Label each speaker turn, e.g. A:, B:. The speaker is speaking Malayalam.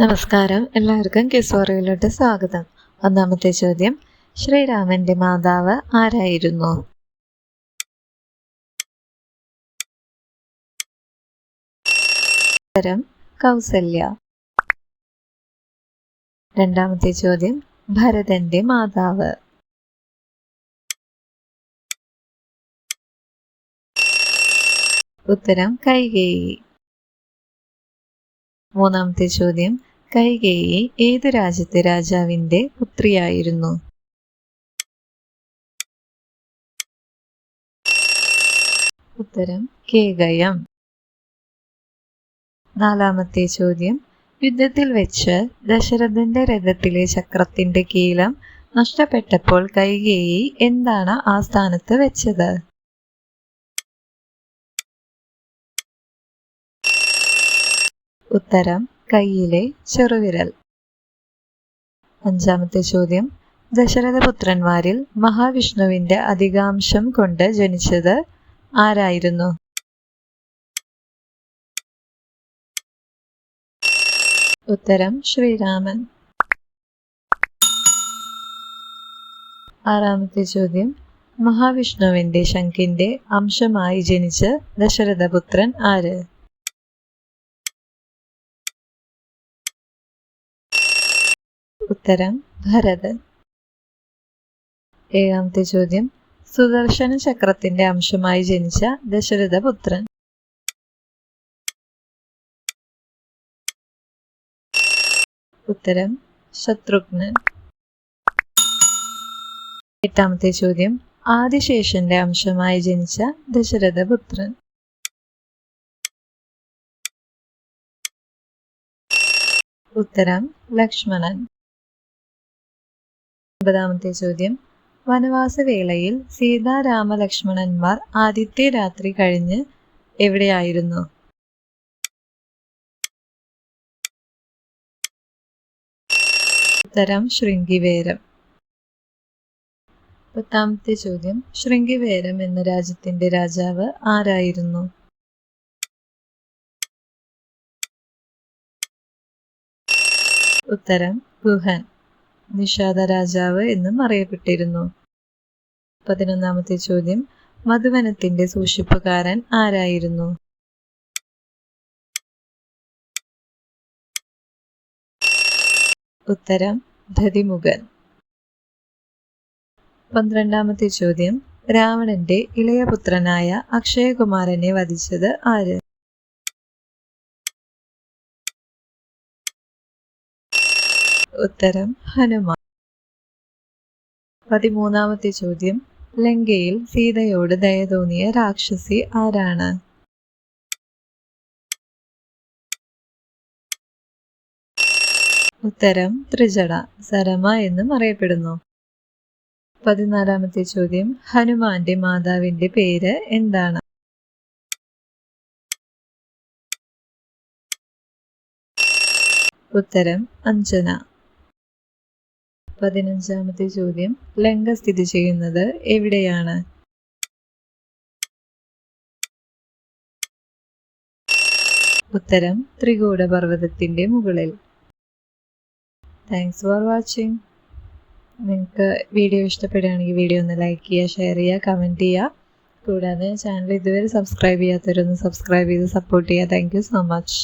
A: നമസ്കാരം. എല്ലാവർക്കും കിസോറിയിലോട്ട് സ്വാഗതം. ഒന്നാമത്തെ ചോദ്യം ശ്രീരാമന്റെ മാതാവ് ആരായിരുന്നു? കൗസല്യ. രണ്ടാമത്തെ ചോദ്യം ഭരതന്റെ മാതാവ്. ഉത്തരം കൈകേയി. മൂന്നാമത്തെ ചോദ്യം കൈകേയി ഏത് രാജ്യത്തെ രാജാവിന്റെ പുത്രിയായിരുന്നു? ഉത്തരം കേകയം നാലാമത്തെ ചോദ്യം. യുദ്ധത്തിൽ വെച്ച് ദശരഥന്റെ രഥത്തിലെ ചക്രത്തിന്റെ കീലം നഷ്ടപ്പെട്ടപ്പോൾ കൈകേയി എന്താണ് ആ സ്ഥാനത്ത് വെച്ചത്? ഉത്തരം കയ്യിലെ ചെറുവിരൽ. അഞ്ചാമത്തെ ചോദ്യം. ദശരഥപുത്രന്മാരിൽ മഹാവിഷ്ണുവിന്റെ അധികാംശം കൊണ്ട് ജനിച്ചത് ആരായിരുന്നു? ഉത്തരം ശ്രീരാമൻ. ആറാമത്തെ ചോദ്യം. മഹാവിഷ്ണുവിന്റെ ശങ്കിന്റെ അംശമായി ജനിച്ച ദശരഥപുത്രൻ ആര്? ഉത്തരം ഭരതൻ ഏഴാമത്തെ ചോദ്യം. സുദർശന ചക്രത്തിന്റെ അംശമായി ജനിച്ച ദശരഥപുത്രൻ ഉത്തരം ശത്രുഘ്നൻ. എട്ടാമത്തെ ചോദ്യം. ആദിശേഷന്റെ അംശമായി ജനിച്ച ദശരഥപുത്രൻ ഉത്തരം ലക്ഷ്മണൻ. ഒമ്പതാമത്തെ ചോദ്യം. വനവാസവേളയിൽ സീതാരാമലക്ഷ്മണന്മാർ ആദ്യത്തെ രാത്രി കഴിഞ്ഞ് എവിടെയായിരുന്നു? ഉത്തരം ശൃംഗിവേരം. പത്താമത്തെ ചോദ്യം. ശൃംഗിവേരം എന്ന രാജ്യത്തിന്റെ രാജാവ് ആരായിരുന്നു? ഉത്തരം ഗുഹൻ നിഷാദ രാജാവ് എന്നും അറിയപ്പെട്ടിരുന്നു. പതിനൊന്നാമത്തെ ചോദ്യം മധുവനത്തിന്റെ സൂക്ഷിപ്പുകാരൻ ആരായിരുന്നു? ഉത്തരം ധതിമുഖൻ. പന്ത്രണ്ടാമത്തെ ചോദ്യം രാവണന്റെ ഇളയപുത്രനായ അക്ഷയകുമാരനെ വധിച്ചത് ആര്? ഉത്തരം ഹനുമാൻ. പതിമൂന്നാമത്തെ ചോദ്യം. ലങ്കയിൽ സീതയോട് ദയ തോന്നിയ രാക്ഷസി ആരാണ്? ഉത്തരം ത്രിജട സരമ എന്നും അറിയപ്പെടുന്നു. പതിനാലാമത്തെ ചോദ്യം. ഹനുമാന്റെ മാതാവിന്റെ പേര് എന്താണ്? ഉത്തരം അഞ്ജന. പതിനഞ്ചാമത്തെ ചോദ്യം. ലങ്ക സ്ഥിതി ചെയ്യുന്നത് എവിടെയാണ്? ഉത്തരം ത്രികൂട പർവതത്തിന്റെ മുകളിൽ. താങ്ക്സ് ഫോർ വാച്ചിങ് നിങ്ങൾക്ക് വീഡിയോ ഇഷ്ടപ്പെടുകയാണെങ്കിൽ വീഡിയോ ഒന്ന് ലൈക്ക് ചെയ്യുക ഷെയർ ചെയ്യുക കമന്റ് ചെയ്യുക. കൂടാതെ ചാനൽ ഇതുവരെ സബ്സ്ക്രൈബ് ചെയ്യാത്തവരൊന്ന് സബ്സ്ക്രൈബ് ചെയ്ത് സപ്പോർട്ട് ചെയ്യുക. Thank so much